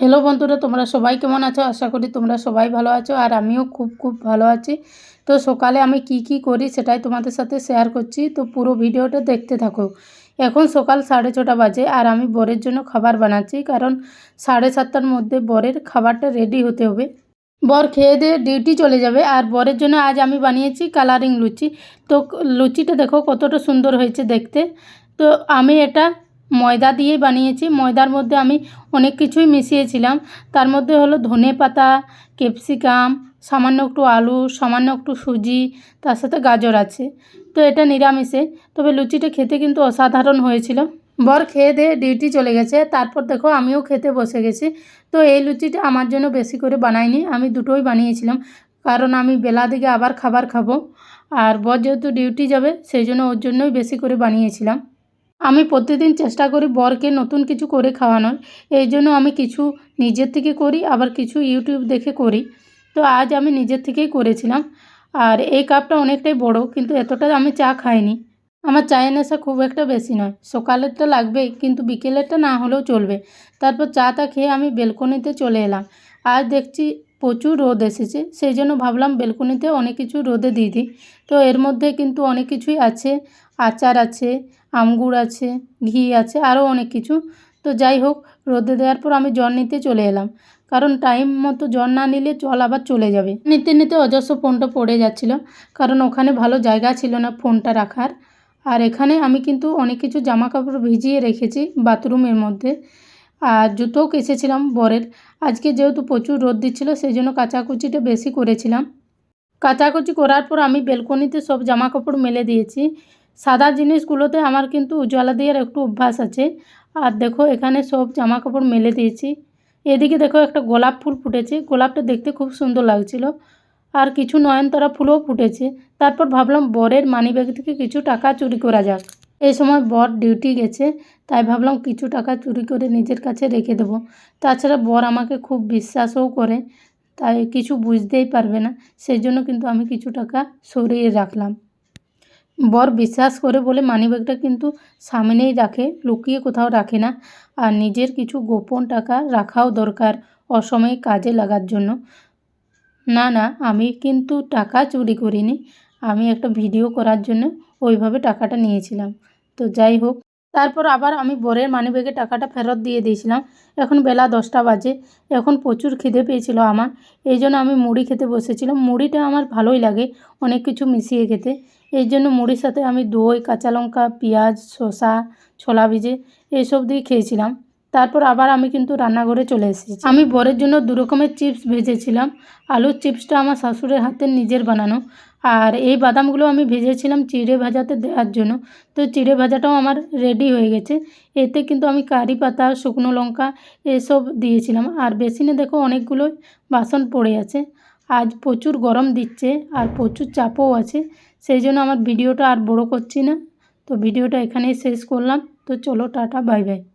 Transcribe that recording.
Hello বন্ধুরা, তোমরা সবাই কেমন আছো? আশা করি তোমরা সবাই ভালো আছো আর আমিও খুব খুব ভালো আছি। তো সকালে আমি কি কি করি সেটাই তোমাদের সাথে শেয়ার করছি। তো পুরো ভিডিওটা দেখতে থাকো। এখন সকাল সাড়ে ছটা বাজে আর আমি বরের জন্য খাবার বানাচ্ছি কারণ সাড়ে সাতটার মধ্যে বরের খাবারটা রেডি হতে হবে। বর খেয়ে দিয়ে ডিউটি চলে যাবে আর বরের জন্য আজ আমি বানিয়েছি কালারিং লুচি। তো লুচিটা দেখো কতটা সুন্দর হয়েছে দেখতে। তো আমি এটা ময়দা দিয়েই বানিয়েছি। ময়দার মধ্যে আমি অনেক কিছুই মিশিয়েছিলাম। তার মধ্যে হলো ধনে পাতা, ক্যাপসিকাম, সামান্য একটু আলু, সামান্য একটু সুজি, তার সাথে গাজর আছে। তো এটা নিরামিষে। তবে লুচিটা খেতে কিন্তু অসাধারণ হয়েছিল। বর খেয়ে দিয়ে ডিউটি চলে গেছে। তারপর দেখো আমিও খেতে বসে গেছি। তো এই লুচিটা আমার জন্য বেশি করে বানাইনি। আমি দুটোই বানিয়েছিলাম। কারণ আমি বেলা দিকে আবার খাবার খাব। আর বর যেহেতু ডিউটি যাবে, সেই জন্য ওর জন্যই বেশি করে বানিয়েছিলাম। আমি প্রতিদিন চেষ্টা করি বরকে নতুন কিছু করে খাওয়ানোর। এই জন্য আমি কিছু নিজের থেকে করি, আবার কিছু ইউটিউব দেখে করি। তো আজ আমি নিজের থেকেই করেছিলাম। আর এই কাপটা অনেকটাই বড়, কিন্তু এতটা আমি চা খাইনি। আমার চায়ের নেশা খুব একটা বেশি নয়। সকালেরটা লাগবেই, কিন্তু বিকেলেরটা না হলেও চলবে। তারপর চাটা খেয়ে আমি বেলকনিতে চলে এলাম। আজ দেখছি প্রচুর রোদ এসেছে, সেই জন্য ভাবলাম বেলকনিতে অনেক কিছু রোদে দিয়ে দিই। তো এর মধ্যে কিন্তু অনেক কিছুই আছে। আচার আছে, আমগুড় আছে, ঘি আছে, আরও অনেক কিছু। তো যাই হোক, রোদে দেওয়ার পর আমি জল নিতে চলে এলাম। কারণ টাইম মতো জল না নিলে জল আবার চলে যাবে। নিতে নিতে অজস্র ফোনটা পড়ে যাচ্ছিল, কারণ ওখানে ভালো জায়গা ছিল না ফোনটা রাখার। আর এখানে আমি কিন্তু অনেক কিছু জামা কাপড় ভিজিয়ে রেখেছি বাথরুমের মধ্যে। আর জুতোও কেচেছিলাম বরের। আজকে যেহেতু প্রচুর রোদ দিচ্ছিল, সেই জন্য কাচাকুচিটা বেশি করেছিলাম। কাচাকুচি করার পর আমি বেলকনিতে সব জামা কাপড় মেলে দিয়েছি। সাদা জিনিসগুলোতে আমার কিন্তু উজ্জ্বলা দেওয়ার একটু অভ্যাস আছে। আর দেখো, এখানে সব জামা কাপড় মেলে দিয়েছি। এদিকে দেখো, একটা গোলাপ ফুল ফুটেছে। গোলাপটা দেখতে খুব সুন্দর লাগছিল। আর কিছু নয়নতারা ফুলও ফুটেছে। তারপর ভাবলাম, বরের মানিব্যাগ থেকে কিছু টাকা চুরি করা যাক। এই সময় বর ডিউটি গেছে, তাই ভাবলাম কিছু টাকা চুরি করে নিজের কাছে রেখে দেবো। তাছাড়া বর আমাকে খুব বিশ্বাসও করে, তাই কিছু বুঝতেই পারবে না। সেই জন্য কিন্তু আমি কিছু টাকা সরিয়ে রাখলাম। বর বিশ্বাস করে বলে মানিব্যাগটা কিন্তু সামনেই রাখে, লুকিয়ে কোথাও রাখে না। আর নিজের কিছু গোপন টাকা রাখাও দরকার অসময়ে কাজে লাগার জন্য। না না, আমি কিন্তু টাকা চুরি করিনি। আমি একটা ভিডিও করার জন্য ওইভাবে টাকাটা নিয়েছিলাম। তো যাই হোক তারপর আবার আমি বরের মানিব্যাগে টাকাটা ফেরত দিয়ে দিয়েছিলাম। এখন বেলা দশটা বাজে। এখন প্রচুর খিদে পেয়েছিল আমার। এই জন্য আমি মুড়ি খেতে বসেছিলাম। মুড়িটা আমার ভালোই লাগে অনেক কিছু মিশিয়ে খেতে। এই জন্য মুড়ির সাথে আমি দই, কাঁচা লঙ্কা, পেঁয়াজ, শসা, ছোলা ভিজে এইসব দিয়ে খেয়েছিলাম। তারপর আবার আমি কিন্তু রান্নাঘরে চলে এসেছি। আমি বরের জন্য দু রকমের চিপস ভেজেছিলাম। আলুর চিপসটা আমার শাশুড়ের হাতের নিজের বানানো। আর এই বাদামগুলো আমি ভেজেছিলাম চিড়ে ভাজাতে দেওয়ার জন্য। তো চিড়ে ভাজাটাও আমার রেডি হয়ে গেছে। এতে কিন্তু আমি কারি পাতা, শুকনো লঙ্কা এসব দিয়েছিলাম। আর বেসিনে দেখো অনেকগুলো বাসন পড়ে আছে। আজ প্রচুর গরম দিচ্ছে আর প্রচুর চাপও আছে। সেই জন্য আমার ভিডিওটা আর বড় করছি না। তো ভিডিওটা এখানেই শেষ করলাম। তো চলো টাটা, বাই বাই।